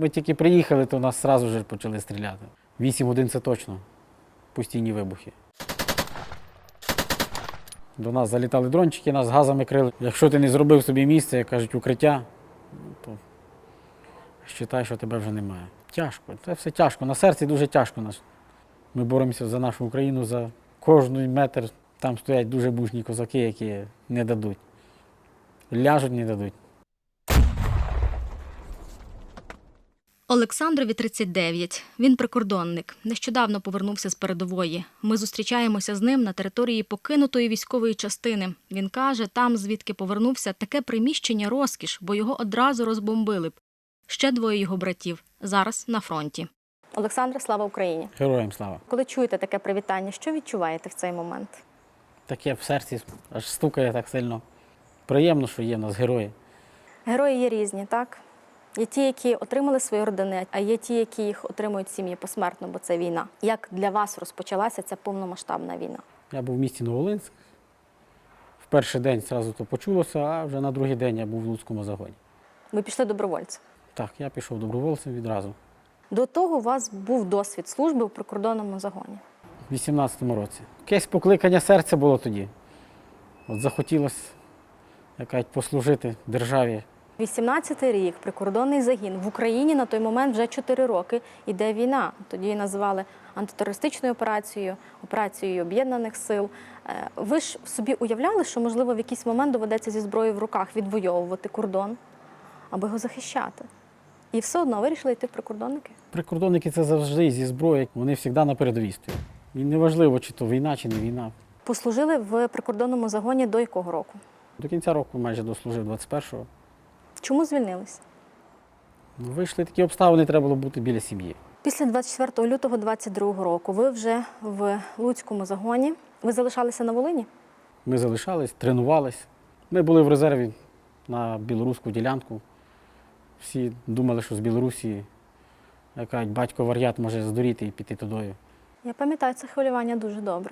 Ми тільки приїхали, то нас одразу вже почали стріляти. Вісім годин це точно. Постійні вибухи. До нас залітали дрончики, нас газами крили. Якщо ти не зробив собі місце, як кажуть, укриття, ну, то вважай, що тебе вже немає. Тяжко, це все тяжко. На серці дуже тяжко. наш. Ми боремося за нашу Україну, за кожний метр. Там стоять дуже мужні козаки, які не дадуть. Ляжуть, не дадуть. Олександрові 39. Він прикордонник. Нещодавно повернувся з передової. Ми зустрічаємося з ним на території покинутої військової частини. Він каже, там, звідки повернувся, таке приміщення розкіш, бо його одразу розбомбили б. Ще двоє його братів зараз на фронті. Олександре, слава Україні! Героям слава. Коли чуєте таке привітання, що відчуваєте в цей момент? Таке в серці аж стукає так сильно. Приємно, що є в нас герої. Герої є різні, так? Є ті, які отримали свої родини, а є ті, які їх отримують сім'ї посмертно, бо це війна. Як для вас розпочалася ця повномасштабна війна? Я був в місті Новолинськ. В перший день одразу то почулося, а вже на другий день я був в Луцькому загоні. Ви пішли добровольцем. Так, я пішов добровольцем відразу. До того у вас був досвід служби у прикордонному загоні. У 18-му році. Якесь покликання серця було тоді. От захотілося якась послужити державі. 18-й рік прикордонний загін в Україні на той момент вже 4 роки іде війна. Тоді її називали антитерористичною операцією, операцією об'єднаних сил. Е, Ви ж собі уявляли, що можливо в якийсь момент доведеться зі зброєю в руках відвоювати кордон, аби його захищати. І все одно вирішили йти в прикордонники. Прикордонники це завжди зі зброєю, вони завжди на передовій. І неважливо, чи то війна, чи не війна. Послужили в прикордонному загоні до якого року? До кінця року майже дослужив 21-го. Чому звільнились? Ну, Вийшли такі обставини, треба було бути біля сім'ї. Після 24 лютого 22 року ви вже в Луцькому загоні. Ви залишалися на Волині? Ми залишались, тренувались. Ми були в резерві на білоруську ділянку. Всі думали, що з Білорусі якась батько вар'ят може здуріти і піти тудою. Я пам'ятаю це хвилювання дуже добре.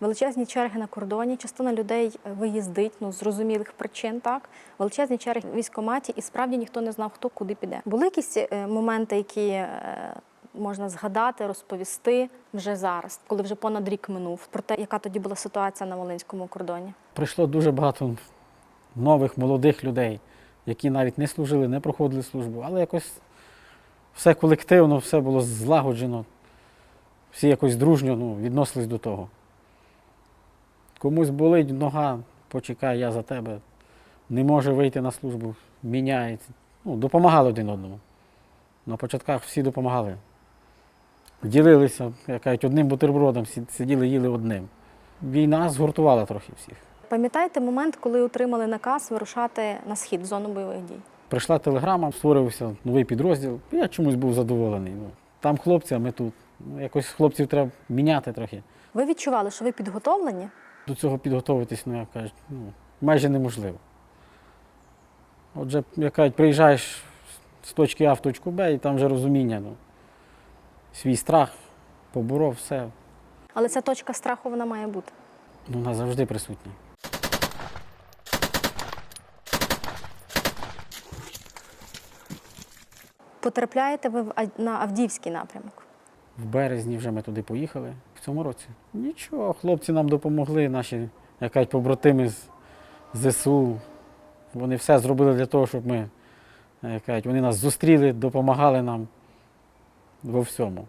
Величезні черги на кордоні, частина людей виїздить, ну з зрозумілих причин, так. Величезні черги в військкоматі, і справді ніхто не знав, хто куди піде. Були якісь е, моменти, які е, можна згадати, розповісти вже зараз, коли вже понад рік минув, про те, яка тоді була ситуація на Волинському кордоні. Прийшло дуже багато нових молодих людей, які навіть не служили, не проходили службу, але якось все колективно, все було злагоджено. Всі якось дружньо ну, відносились до того. Комусь болить нога, почекай, я за тебе. Не може вийти на службу, міняється. Ну, допомагали один одному. На початках всі допомагали. Ділилися, як кажуть, одним бутербродом, сиділи, їли одним. Війна згуртувала трохи всіх. Пам'ятаєте момент, коли отримали наказ вирушати на схід в зону бойових дій? Прийшла телеграма, створився новий підрозділ. Я чомусь був задоволений. Ну, там хлопці, а ми тут. Ну, якось хлопців треба міняти трохи. Ви відчували, що ви підготовлені? До цього підготуватись, ну, як кажуть, ну, майже неможливо. Отже, як кажуть, приїжджаєш з точки А в точку Б, і там вже розуміння. Ну, свій страх поборов, все. Але ця точка страху вона має бути. Ну, вона завжди присутня. Потрапляєте ви в А- на Авдіївський напрямок. В березні вже ми туди поїхали цьому році. Нічого, хлопці нам допомогли, наші як кажуть, побратими з ЗСУ. Вони все зробили для того, щоб ми, як кажуть, вони нас зустріли, допомагали нам во всьому.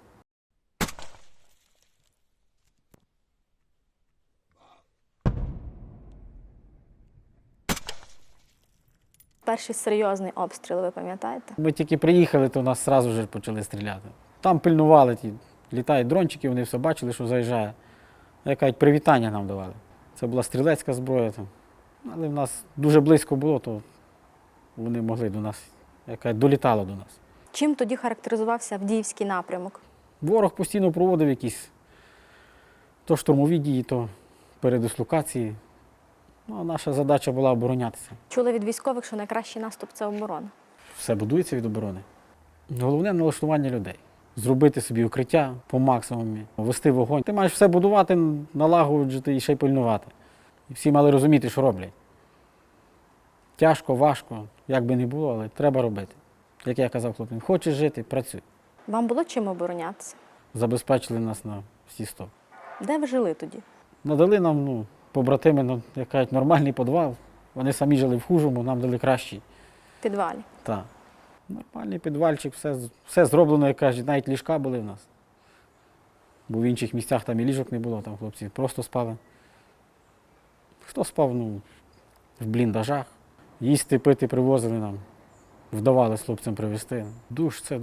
Перший серйозний обстріл, ви пам'ятаєте? Ми тільки приїхали, то нас одразу вже почали стріляти. Там пильнували, ті, літають дрончики, вони все бачили, що заїжджає. Як кажуть, привітання нам давали. Це була стрілецька зброя. Там. Але в нас дуже близько було, то вони могли до нас, як кажуть, долітало до нас. Чим тоді характеризувався Авдіївський напрямок? Ворог постійно проводив якісь то штурмові дії, то передислокації. Ну, наша задача була оборонятися. Чули від військових, що найкращий наступ це оборона. Все будується від оборони. Головне налаштування людей. Зробити собі укриття по максимумі, вести вогонь. Ти маєш все будувати, налагоджувати і ще й пильнувати. І всі мали розуміти, що роблять. Тяжко, важко, як би не було, але треба робити. Як я казав хлопцям, хочеш жити, працюй. Вам було чим оборонятися? Забезпечили нас на всі сто. Де ви жили тоді? Надали нам, ну, побратими, ну, як кажуть, нормальний підвал. Вони самі жили в хужому, нам дали кращий. Підвалі. Так. Нормальний підвальчик, все, все зроблено, як кажуть, навіть ліжка були в нас. Бо в інших місцях там і ліжок не було, там хлопці просто спали. Хто спав, ну, в бліндажах. Їсти, пити привозили нам. Вдавалося хлопцям привезти. Душ це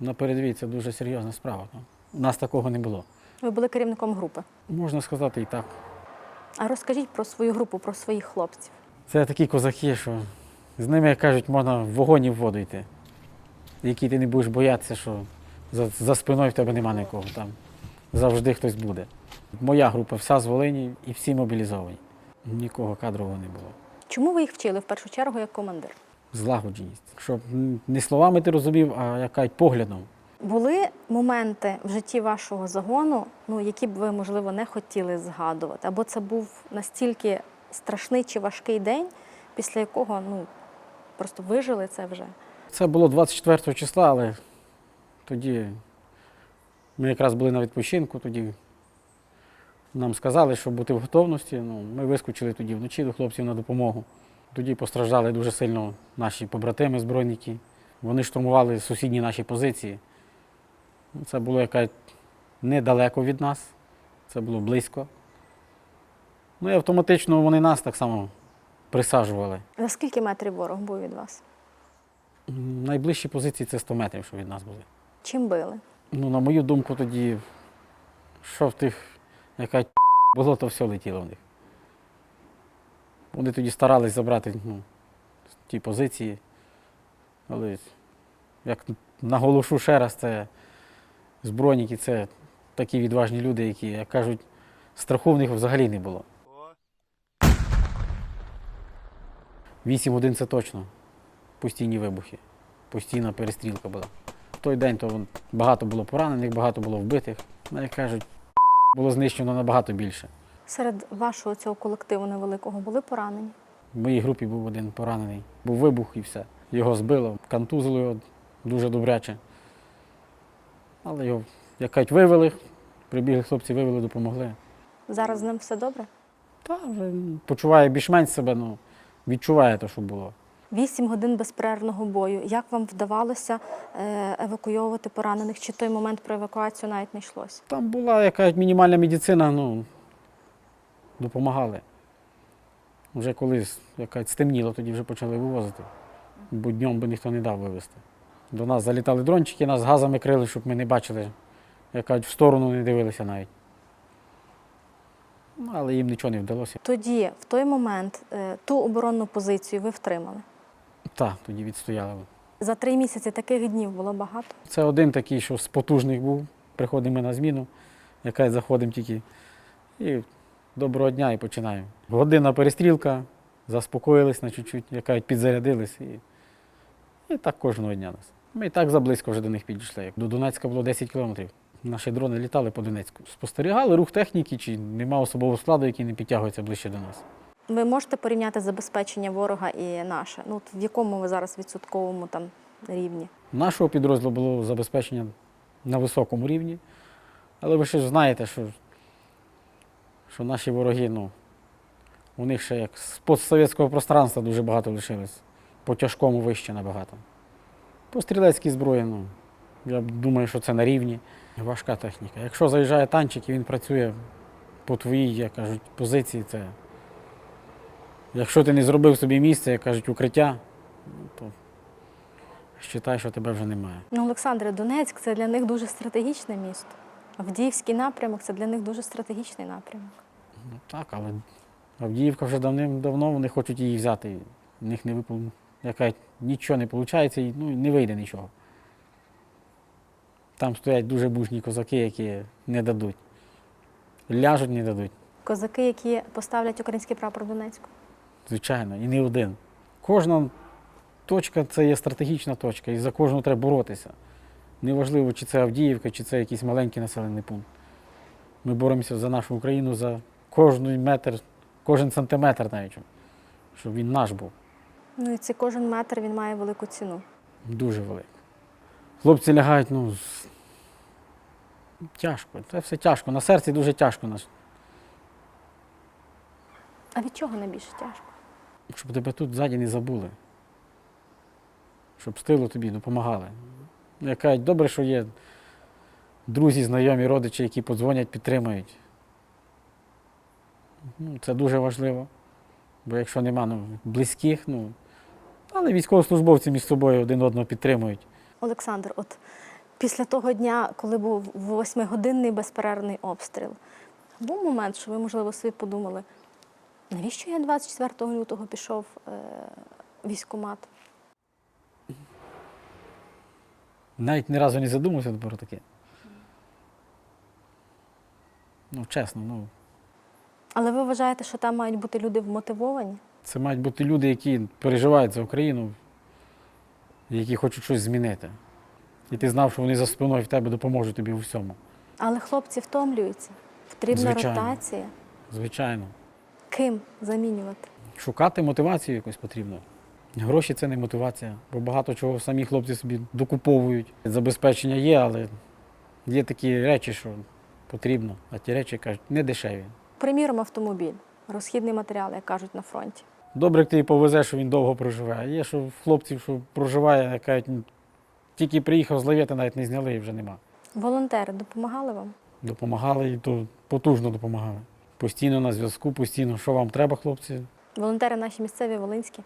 на передовій це дуже серйозна справа. ну. У нас такого не було. Ви були керівником групи. Можна сказати і так. А розкажіть про свою групу, про своїх хлопців. Це такі козаки, що з ними, як кажуть, можна в вогонь і в воду йти. Які ти не будеш боятися, що за, за спиною в тебе нема нікого. Там завжди хтось буде. Моя група вся з Волині і всі мобілізовані. Нікого кадрового не було. Чому ви їх вчили в першу чергу як командир? Злагодженість. Щоб не словами ти розумів, а як кажуть, поглядом. Були моменти в житті вашого загону, ну які б ви, можливо, не хотіли згадувати, або це був настільки страшний чи важкий день, після якого ну просто вижили це вже. Це було 24 числа, але тоді ми якраз були на відпочинку, тоді нам сказали, щоб бути в готовності. Ну, ми вискочили тоді вночі до хлопців на допомогу. Тоді постраждали дуже сильно наші побратими збройники. Вони штурмували сусідні наші позиції. Ну, Це було якась недалеко від нас, це було близько. Ну і автоматично вони нас так само присаджували. За скільки метрів ворог був від вас? Найближчі позиції це 100 метрів, що від нас були. Чим били? Ну, на мою думку, тоді, що в тих, яка було, то все летіло в них. Вони тоді старались забрати ну, ті позиції. Але як наголошу ще раз, це збройники, це такі відважні люди, які, як кажуть, страху в них взагалі не було. Вісім годин це точно. Постійні вибухи, постійна перестрілка була. В той день то багато було поранених, багато було вбитих. Ну, як кажуть, було знищено набагато більше. Серед вашого цього колективу невеликого були поранені? В моїй групі був один поранений. Був вибух і все. Його збило, контузило його дуже добряче. Але його, як кажуть, вивели, прибігли хлопці, вивели, допомогли. Зараз з ним все добре? Та вже почуває більш-менш себе, ну, відчуває те, що було. Вісім годин безперервного бою. Як вам вдавалося е, евакуйовувати поранених? Чи той момент про евакуацію навіть не йшлося? Там була якась мінімальна медицина, ну, допомагали. Вже коли якась стемніло, тоді вже почали вивозити. Бо днем би ніхто не дав вивезти. До нас залітали дрончики, нас газами крили, щоб ми не бачили, як в сторону не дивилися навіть. Але їм нічого не вдалося. Тоді, в той момент, е, ту оборонну позицію ви втримали. Так, тоді відстояли. За три місяці таких днів було багато. Це один такий, що з потужних був. Приходимо на зміну, яка заходимо тільки. І доброго дня і починаємо. Година перестрілка, заспокоїлись на чуть-чуть, яка підзарядились. І, і так кожного дня нас. Ми і так заблизько вже до них підійшли. До Донецька було 10 кілометрів. Наші дрони літали по Донецьку. Спостерігали рух техніки, чи нема особового складу, який не підтягується ближче до нас. Ви можете порівняти забезпечення ворога і наше? Ну, от в якому ви зараз відсотковому там рівні? Нашого підрозділу було забезпечення на високому рівні, але ви ще знаєте, що, що наші вороги, ну, у них ще як з постсовєтського пространства дуже багато лишилось. По тяжкому вище набагато. По стрілецькій зброї, ну, я думаю, що це на рівні. Важка техніка. Якщо заїжджає танчик і він працює по твоїй, як кажуть, позиції, це. Якщо ти не зробив собі місце, як кажуть, укриття, то Считай, що тебе вже немає. Ну, Олександре, Донецьк це для них дуже стратегічне місто. Авдіївський напрямок це для них дуже стратегічний напрямок. Ну так, але Авдіївка вже давним-давно вони хочуть її взяти. В них не випав, яка нічого не виходить, і ну, не вийде нічого. Там стоять дуже мужні козаки, які не дадуть. Ляжуть, не дадуть. Козаки, які поставлять український прапор в Донецьку. Звичайно, і не один. Кожна точка це є стратегічна точка, і за кожну треба боротися. Неважливо, чи це Авдіївка, чи це якийсь маленький населений пункт. Ми боремося за нашу Україну за кожен метр, кожен сантиметр навіть, щоб він наш був. Ну і цей кожен метр він має велику ціну. Дуже велика. Хлопці лягають, ну, тяжко. Це все тяжко. На серці дуже тяжко, А від чого найбільше тяжко? щоб тебе тут ззаді не забули. Щоб з тилу тобі допомагали. Як кажуть, добре, що є друзі, знайомі, родичі, які подзвонять, підтримують. Ну, це дуже важливо. Бо якщо нема ну, близьких, ну, але військовослужбовці між собою один одного підтримують. Олександр, от після того дня, коли був восьмигодинний безперервний обстріл, був момент, що ви, можливо, собі подумали, навіщо я 24 лютого пішов е, військкомат? Навіть ні разу не задумався про таке. Ну, чесно, ну, Але ви вважаєте, що там мають бути люди вмотивовані? Це мають бути люди, які переживають за Україну, які хочуть щось змінити. І ти знав, що вони за спиною в тебе допоможуть тобі у всьому. Але хлопці втомлюються. Потрібна Звичайно. ротація. Звичайно. Ким замінювати? Шукати мотивацію якось потрібно. Гроші це не мотивація, бо багато чого самі хлопці собі докуповують. Забезпечення є, але є такі речі, що потрібно. А ті речі кажуть, не дешеві. Приміром, автомобіль, розхідний матеріал, як кажуть на фронті. Добре, як ти її повезеш, що він довго проживе. А є, що хлопців, що проживає, кажуть, «Ну, тільки приїхав з Лавєти, навіть не зняли і вже нема. Волонтери допомагали вам? Допомагали і то потужно допомагали. Постійно на зв'язку, постійно, що вам треба, хлопці. Волонтери наші місцеві волинські.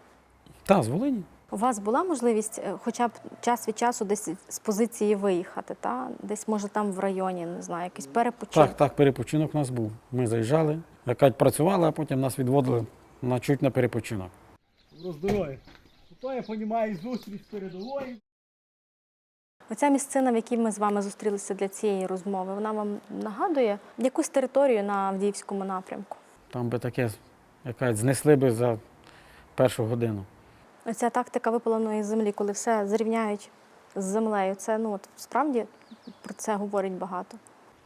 Та, з Волині. У вас була можливість е, хоча б час від часу десь з позиції виїхати, та? десь може там в районі, не знаю, якийсь перепочинок? Так, так, перепочинок у нас був. Ми заїжджали, якась працювали, а потім нас відводили на чуть на перепочинок. Роздорою. То я розумію зустріч з передовою. Оця місцина, в якій ми з вами зустрілися для цієї розмови, вона вам нагадує якусь територію на Авдіївському напрямку. Там би таке, якась знесли би за першу годину. Оця тактика випаленої землі, коли все зрівняють з землею, це ну от справді про це говорить багато.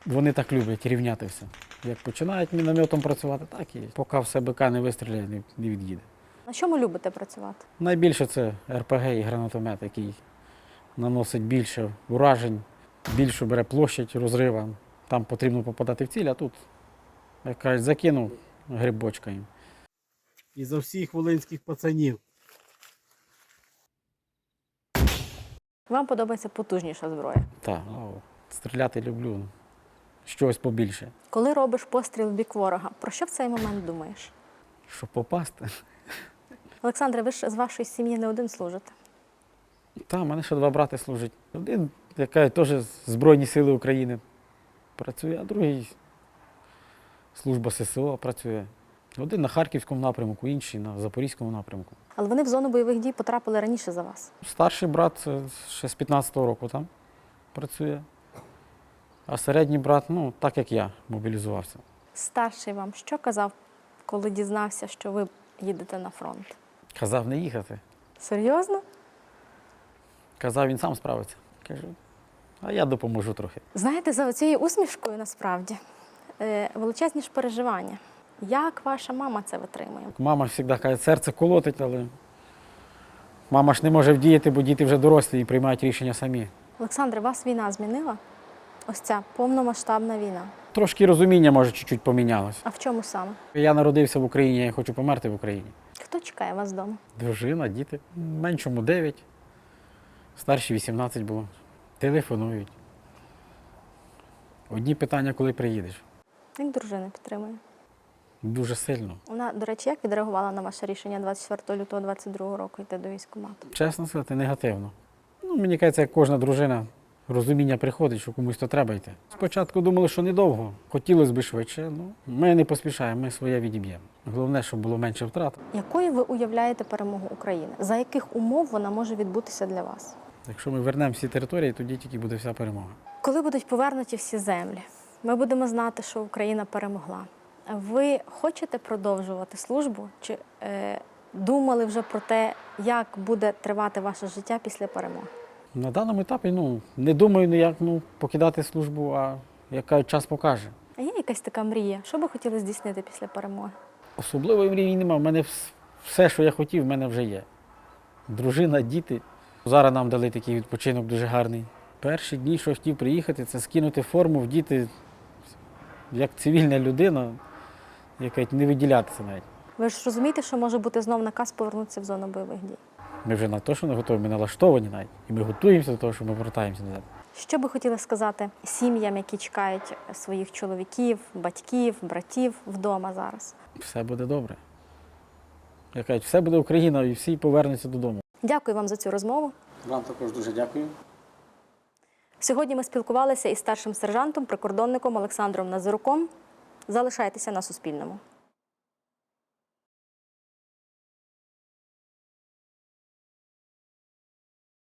Вони так люблять рівняти все. Як починають мінометом працювати, так і поки все БК не вистріляє, не, від'їде. На чому любите працювати? Найбільше це РПГ і гранатомет, який наносить більше уражень, більшу бере площадь розрива. Там потрібно попадати в ціль, а тут, як кажуть, закинув грибочка їм. І за всіх волинських пацанів. Вам подобається потужніша зброя. Так, стріляти люблю. Щось побільше. Коли робиш постріл в бік ворога, про що в цей момент думаєш? Щоб попасти. Олександре, ви ж з вашої сім'ї не один служите. Та, в мене ще два брати служать. Один, яка теж Збройні Сили України працює, а другий служба ССО працює. Один на Харківському напрямку, інший на Запорізькому напрямку. Але вони в зону бойових дій потрапили раніше за вас. Старший брат е, ще з 15-го року там працює. А середній брат, ну, так як я, мобілізувався. Старший вам що казав, коли дізнався, що ви їдете на фронт? Казав не їхати. Серйозно? Казав, він сам справиться. Кажу, а я допоможу трохи. Знаєте, за цією усмішкою насправді е, величезні ж переживання. Як ваша мама це витримує? Мама завжди каже, серце колотить, але мама ж не може вдіяти, бо діти вже дорослі і приймають рішення самі. Олександре, вас війна змінила? Ось ця повномасштабна війна. Трошки розуміння, може, чуть-чуть помінялось. А в чому саме? Я народився в Україні, я хочу померти в Україні. Хто чекає вас вдома? Дружина, діти. Меншому 9, старші 18 було. Телефонують. Одні питання, коли приїдеш. Як дружина підтримує? Дуже сильно. Вона, до речі, як відреагувала на ваше рішення 24 лютого 22 року йти до військкомату? Чесно сказати, негативно. Ну, мені кажеться, як кожна дружина, розуміння приходить, що комусь то треба йти. Спочатку думали, що недовго, хотілося б швидше. Ну, ми не поспішаємо, ми своє відіб'ємо. Головне, щоб було менше втрат. Якою ви уявляєте перемогу України? За яких умов вона може відбутися для вас? Якщо ми вернемо всі території, тоді тільки буде вся перемога. Коли будуть повернуті всі землі, ми будемо знати, що Україна перемогла. Ви хочете продовжувати службу? Чи е, думали вже про те, як буде тривати ваше життя після перемоги? На даному етапі ну, не думаю ніяк ну, покидати службу, а як час покаже. А є якась така мрія? Що би хотіли здійснити після перемоги? Особливої мрії немає. У мене все, що я хотів, в мене вже є. Дружина, діти. Зараз нам дали такий відпочинок дуже гарний. Перші дні, що хотів приїхати, це скинути форму, вдіти як цивільна людина, яка не виділятися навіть. Ви ж розумієте, що може бути знов наказ повернутися в зону бойових дій? Ми вже на те, що не готові, ми налаштовані навіть. І ми готуємося до того, що ми повертаємося назад. Що би хотіли сказати сім'ям, які чекають своїх чоловіків, батьків, братів вдома зараз? Все буде добре. Я кажу, все буде Україна і всі повернуться додому. Дякую вам за цю розмову. Вам також дуже дякую. Сьогодні ми спілкувалися із старшим сержантом, прикордонником Олександром Назируком. Залишайтеся на Суспільному.